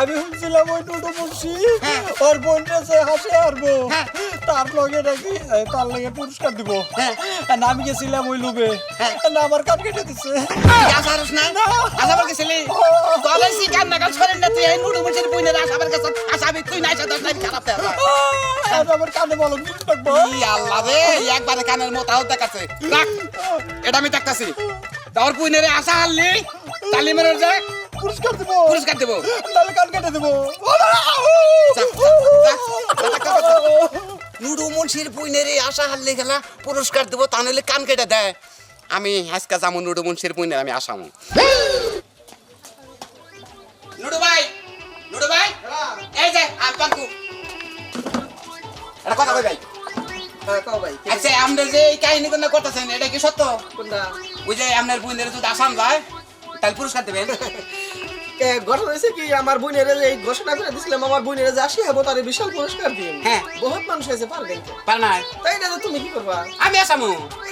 আমি শুনছিলাম ওই দুটো মুন্সি হ্যাঁ। ওর বোনটা যে হাসে হারবো। হ্যাঁ। তার লগে নাকি তার লগে পুরস্কার দিব। হ্যাঁ। আমি গেছিলাম ওই লুবে। না আমার কান কেটে গেছিলি? সি না তুই এই নুডু মুছের নাই সাথে নাই খারাপ দেয় আমার কানে বলো থাকব ই আল্লাহ রে একবারে কানের দেখাচ্ছে। রাখ এটা আমি দেখতাছি। তোর বুইনের আশা হারলি তালিমের যে পুরস্কার দিব। পুরস্কার দেবো। তাহলে কান কেটে দেবো। নুডু মুন্সির বুইনের আশা হারলি গেলা পুরস্কার দেবো তা নাহলে কান কেটে দেয় আমি আজকে যাব নুডু মুন্সির বুইনের আমি আসামো। নুডু ভাই নুডু ভাই এই যে আর পাঙ্কু। এটা কথা কই ভাই? আচ্ছা আমরা যে এই কাহিনী কোন করতেছেন এটা কি সত্য? ওই যে আপনার বুইনের যদি আসাম যায় তাহলে পুরস্কার দেবেন। ঘটনা হয়েছে কি আমার বোনের এই ঘোষণা করে দিছিলাম আমার বোনের যে আসি হব তার বিশাল পুরস্কার দিন। হ্যাঁ। বহুত মানুষ হয়েছে পারবেন। পার নাই। তাই না তুমি কি করবা? আমি আসামু।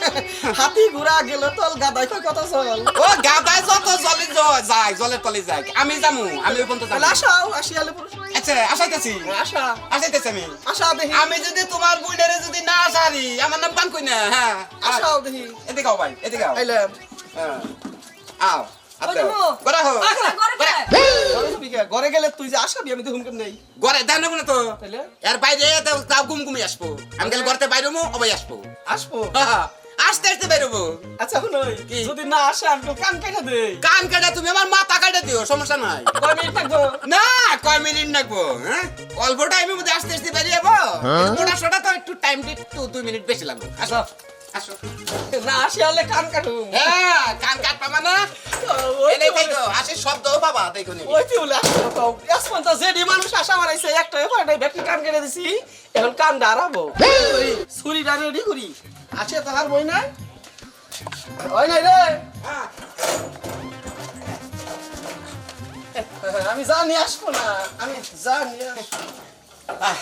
হাতি ঘোড়া গেল তল গাদাই কয় কথা চল। ও গাদায় যত জলে যায় জলের তলে যায়। আমি যামু আমি ওই পর্যন্ত যাব আসাও আসি আলে পুরস্কার। আচ্ছা আসাইতেছি। আশা আসাইতেছি আমি। আশা দেখি। আমি যদি তোমার বুইনের যদি না আসারি আমার নাম কই না হ্যাঁ। আশাও দেখি। এদিকে আও ভাই এদিকে আও। আইলাম। হ্যাঁ। আও আচ্ছা। ঘরে গেলে তুই যে আসাবি আমি তো হুমকাম নেই। গড়ে দেন না তো। এর বাইরে তাও গুম গুমি আসব। আমি গেলে গড়তে বাইরে মো অবাই আসব। আসব? হ্যাঁ, আস্তে আস্তে বেরোবো আচ্ছা শুনই যদি না আসে আমি তো কান কেটে দে কান কাটা তুমি আমার মাথা কাটা দিও সমস্যা নাই। কয় মিনিট থাকব? না কয় মিনিট লাগবো হ্যাঁ? অল্প টাইমের মধ্যে আস্তে আস্তে বেরিয়ে যাব। ওটা তো একটু টাইম একটু দুই মিনিট বেশি লাগবে। আসো। আসো। না আসি আলে কান কাটু। হ্যাঁ কান কাট পাবা না ওই এনে দেখো আসে শব্দ দেখো নি। ওই তো বলে আসব তো। আসমান তো যেডি মানুষ আশা মারাইছে একটা এবার ব্যাটারি কান কেটে দিছি। এখন কান দাঁড়াবো। ছুরি দাঁড়িয়ে রেডি করি। বই নাই? ওই নাই রে। হ্যাঁ। আমি জানি আসব না। আমি জানি আসব। আহ।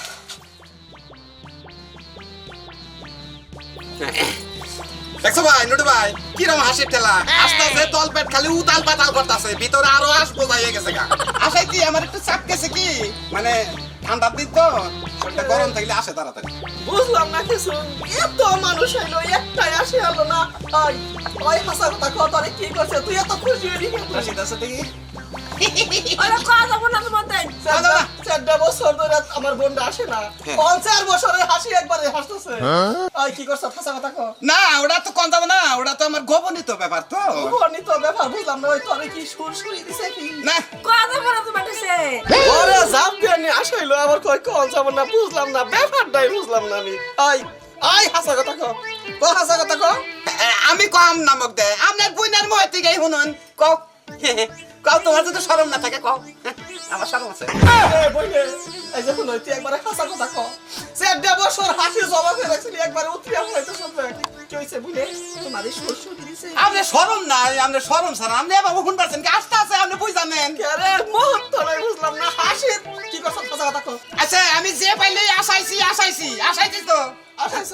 দেখছ ভাই নুটু ভাই কিরম হাসির ঠেলা? আস্তে আস্তে তল পেট খালি উতাল পাতাল করতেছে ভিতরে আরও আসব যাইয়ে গেছে গা। আসাই কি আমার একটু চাপ গেছে কি? মানে ঠান্ডার দিন তো শরীরটা গরম থাকলে আসে তাড়াতাড়ি। বুঝলাম না কিছু। এত মানুষ হইল একটাই আসে হলো না। ওই হাসা কথা কত কি করছে? তুই এত খুশি হইলি? আছে দেখি যাব না তোমার তাই চারটা- চারটা বছর ধরে আমার বোনটা আসে না। হ্যাঁ। পঞ্চাশ বছরের হাসি একবারে হাসতেছে। ওই কি করছে? হাসা কথা কো না ওটা তো কম যাব না ওটা তো আমার গোপনীত ব্যাপার তো। নি ব্যাপার বুঝলাম না ওই তোরে কি সুর সুরি দিছে কি? না। কয়া যাব না তোমার কাছে ওরে জাম দিয়ে আসইলো আবার কই কোন যাব না বুঝলাম না ব্যাপারটাই বুঝলাম না আমি। আই আই হাসা কথা কো কো হাসা কথা কো আমি কম নামক দে। আপনার বইনার মহে থেকে শুনুন। কও তোমার যদি সরম না থাকে কও। আমার সরম আছে। এ বইনে এই যে শুনো তুই একবারে হাসা কথা কো চারটা বছর হাসি করে রাখছিলি একবারে উতরিয়া হইতো সব কি হইছে বুঝলে তোমার এই দিছে? আপনি সরম নাই আপনি সরম স্যার আপনি বাবু শুন পারছেন কি? আস্তে আস্তে আপনি বুঝ জানেন। আরে মুহূর্ত নাই বুঝলাম না হাসি কি হাসা কথা কো আচ্ছা আমি যে পাইলে আসাইছি আসাইছি আসাইছি তো। আসাইছ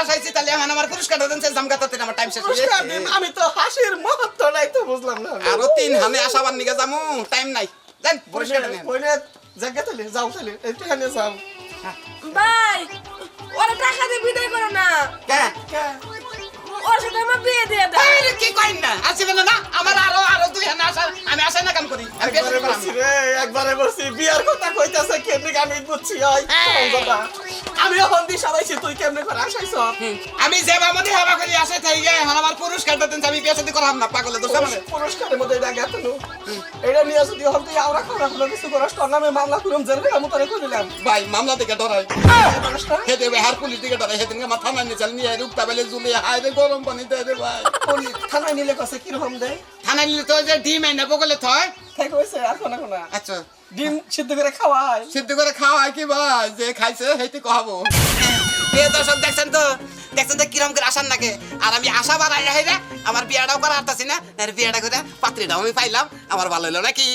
আসাইছি তাহলে এখন আমার পুরস্কার দেন সে জামগাতাতে আমার টাইম শেষ হয়ে পুরস্কার গেছে। দিন আমি তো হাসির মুহূর্ত নাই তো বুঝলাম না। আরও তিন হানে আসাবার নিগে যামু টাইম নাই। দেন পুরস্কার বইনে বইনে জায়গা তাহলে যাও তাহলে এইখানে যাও। ভাই ওরা টাকা দিয়ে বিদায় করো না। কে? কে? ওর সাথে আমার বিয়ে দিয়ে দাও। এই, কি কইন না? আসিবে না না আমার আরও আরও দুই হানে আসা আমি আসা না কাম করি আমি বিয়ে রে একবারে বলছি বিয়ার কথা কইতাছে কেমনে আমি বুঝছি ওই কথা? আমি এখন দি সবাইছি তুই কেমনে করে আসাইছ? আমি যে বামনি হাবা করি আসে থাই গে। আমার পুরস্কার দেন আমি বিয়ে শাদী করাম না পাগলে তো সামনে পুরস্কারের মধ্যে এটা গেত নু এটা নিয়ে যদি হল তুই আওরা খাওয়া হলো কিছু করাস তোর নামে মামলা করুম জেল গেলাম তোরে কই দিলাম ভাই মামলা থেকে ডরাই পুরস্কার হেদে বে হার পুলিশ দিকে ডরাই হেদিন মাথা না নিয়ে চাল নিয়ে রুকতা বেলে জুলে হায় রে গরম পানি দে রে ভাই। পুলিশ থানায় নিলে কসে কীরকম দেয়? থানা নিলে তো যে ডিম এনে বগলে থয়? আর কোনা কোনা। আচ্ছা। ডিম সিদ্ধ করে খাওয়ায় সিদ্ধ করে খাওয়া কি ভাই যে খাইছে হেইতে কহাবো। প্রিয় দর্শক দেখছেন তো? দেখছেন তো কিরম করে আসার নাকি? আর আমি আশা বাড়াই রাখি না আমার বিয়াটাও করা হারতাছি না আর বিয়াটা করে পাত্রীটাও আমি পাইলাম আমার ভালো হলো নাকি?